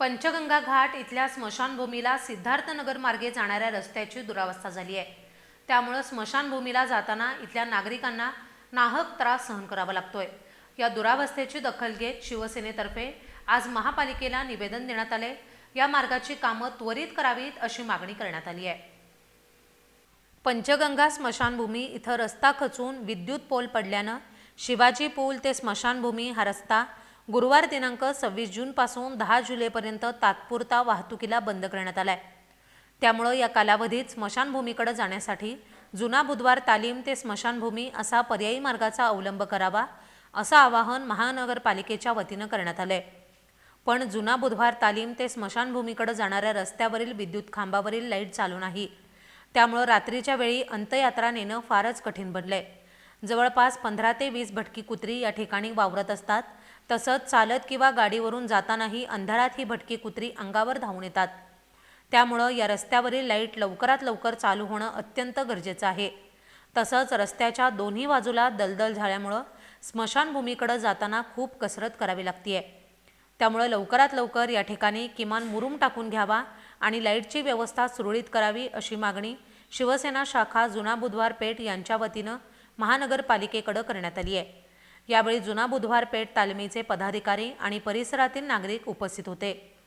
पंचगंगा घाट इथल्या स्मशानभूमीला सिद्धार्थनगर मार्गे जाणाऱ्या रस्त्याची दुरावस्था झाली आहे. त्यामुळं स्मशानभूमीला जाताना इथल्या नागरिकांना नाहक त्रास सहन करावा लागतोय. या दुरावस्थेची दखल घेत शिवसेनेतर्फे आज महापालिकेला निवेदन देण्यात आले या मार्गाची कामं त्वरित करावीत अशी मागणी करण्यात आली आहे. पंचगंगा स्मशानभूमी इथं रस्ता खचून विद्युत पोल पडल्यानं शिवाजी पूल ते स्मशानभूमी हा रस्ता गुरुवार दिनांक सव्वीस जूनपासून दहा जुलैपर्यंत तात्पुरता वाहतुकीला बंद करण्यात आलाय. त्यामुळं या कालावधीत स्मशानभूमीकडे जाण्यासाठी जुना बुधवार तालीम ते स्मशानभूमी असा पर्यायी मार्गाचा अवलंब करावा असं आवाहन महानगरपालिकेच्या वतीनं करण्यात आलंय. पण जुना बुधवार तालीम ते स्मशानभूमीकडे जाणाऱ्या रस्त्यावरील विद्युत खांबावरील लाइट चालू नाही. त्यामुळं रात्रीच्या वेळी अंत्ययात्रा नेणं फारच कठीण बनलंय. जवळपास पंधरा ते वीस भटकी कुत्री या ठिकाणी वावरत असतात. तसंच चालत किंवा गाडीवरून जातानाही अंधारात ही भटकी कुत्री अंगावर धावून येतात. त्यामुळं या रस्त्यावरील लाइट लवकरात लवकर चालू होणं अत्यंत गरजेचं आहे. तसंच रस्त्याच्या दोन्ही बाजूला दलदल झाल्यामुळं स्मशानभूमीकडे जाताना खूप कसरत करावी लागतीये. त्यामुळं लवकरात लवकर या ठिकाणी किमान मुरुम टाकून घ्यावा आणि लाईटची व्यवस्था सुरळीत करावी अशी मागणी शिवसेना शाखा जुना बुधवार पेठ यांच्या वतीनं महानगरपालिकेकडं करण्यात आली आहे यावेळी जुना बुधवार पेठ तालमीचे पदाधिकारी आणि परिसरातील नागरिक उपस्थित होते.